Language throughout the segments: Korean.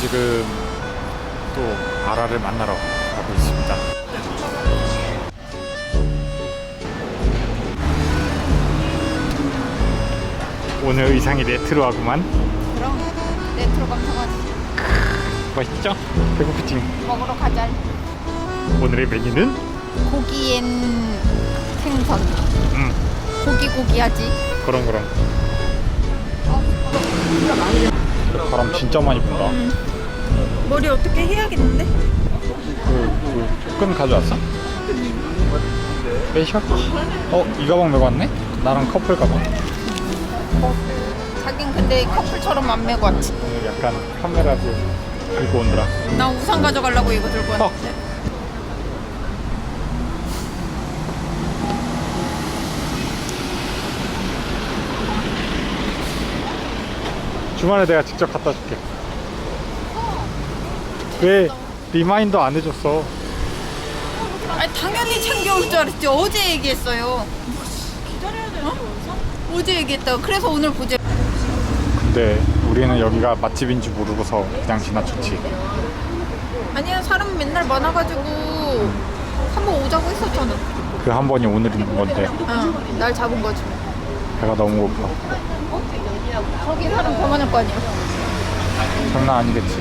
지금 또 아라를 만나러 가고 있습니다. 오늘 의상이 레트로하구만. 그럼 레트로 감성하지 맛있죠? 배고프지? 먹으러 가자 오늘의 메뉴는 고기엔 생선 음 고기 고기하지 그럼 그럼. 바람 진짜 많이 분다. 머리 어떻게 해야겠는데? 그, 그, 끈 가져왔어? 빼셔? 어, 이 가방 메고 왔네? 나랑 커플 가방. 자긴 근데 커플처럼 안 메고 왔지 오늘 약간 카메라도 들고 온더라. 나 우산 가져가려고 이거 들고 어. 왔는데 주말에 내가 직접 갖다 줄게. 왜 리마인더 안 해줬어? 아니 당연히 챙겨올 줄 알았지. 어제 얘기했어요. 기다려야 되나 어제 얘기했다고 그래서 오늘 보자 근데 우리는 여기가 맛집인 줄 모르고서 그냥 지나쳤지. 아니야 사람 맨날 많아가지고 한번 오자고 했었잖아 그 한 번이 오늘 있는 건데. 어날 잡은 거지. 배가 너무 고파. 저기 사람 더 많을 거 아니야 장난 아니겠지.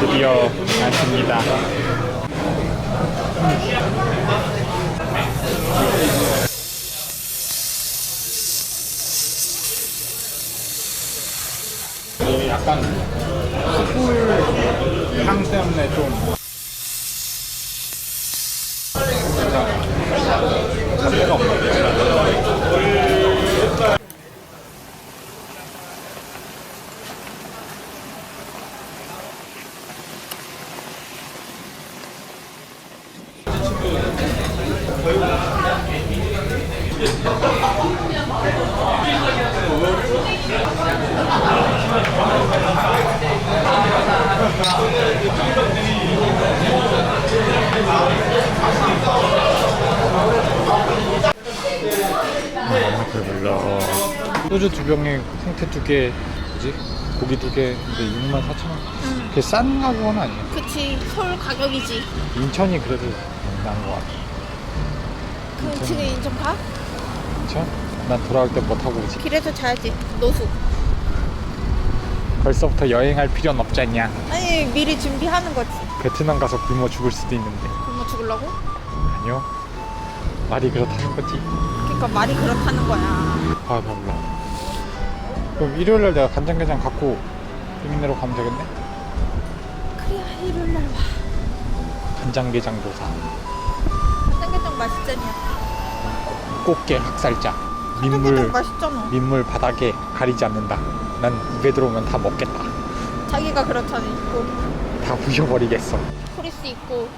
드디어 왔습니다. 약간 꿀향 때문에 좀 잡내가 없네. 소주 두 병에 생태 두 개, 뭐지? 고기 두 개, 근데 6만 4천 원. 그게 싼 가격은 아니야. 그치 서울 가격이지 인천이 그래도 나은 것 같아. 그 지금 인천 가? 인천? 난 돌아올 때 뭐 타고 오지? 길에서 자야지 노숙 벌써부터 여행할 필요는 없잖냐. 아니 미리 준비하는 거지 베트남 가서 굶어 죽을 수도 있는데. 굶어 죽으려고? 아니요. 말이 그렇다는 거지. 그러니까 말이 그렇다는 거야 아, 배불러. 그럼 일요일날 내가 간장게장 갖고 유민내로 가면 되겠네? 그래야 일요일 날 와. 간장게장 도사. 삼계탕 맛있잖냐 꽃게 학살자. 민물, 맛있잖아 민물 바닥에 가리지 않는다. 난 입에 들어오면 다 먹겠다. 자기가 그렇잖아 있고 다 부셔버리겠어. 프리스 있고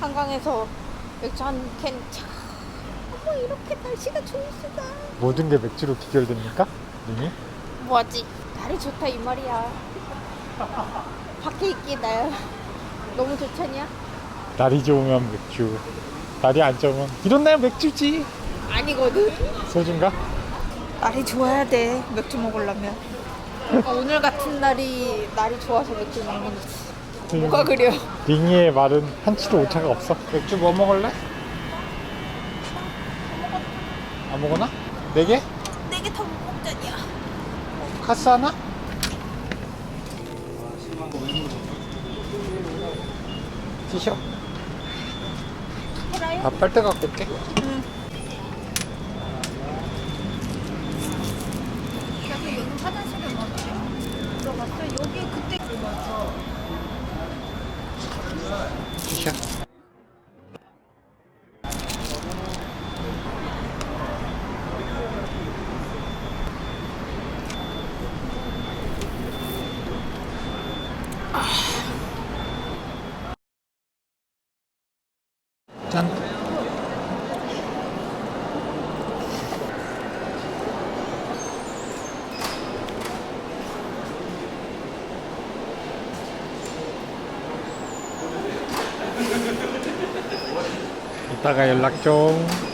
한강에서 맥주 한캔 차. 어머 이렇게 날씨가 좋을 수가 모든 게 맥주로 기결됩니까? 님이? 뭐하지? 날이 좋다 이 말이야 밖에 있기 나 너무 좋잖냐? 날이 좋으면 맥주. 날이 안 좋으면 이런 날 맥주지. 아니거든 소주인가? 날이 좋아야 돼 맥주 먹으려면 그러니까 오늘 같은 날이 날이 좋아서 맥주 먹는 거지 뭐가 그려 링이의 말은 한치도 오차가 없어. 맥주 뭐 먹을래? 아무거나? 네 개? 네개 더못 먹자니야 카스 하나? 티셔. 아, 빨대 갖고 올게. 그래서 여기 화장실을 어디요? 들어갔어? 여기 그때 티 이따가 연락 좀.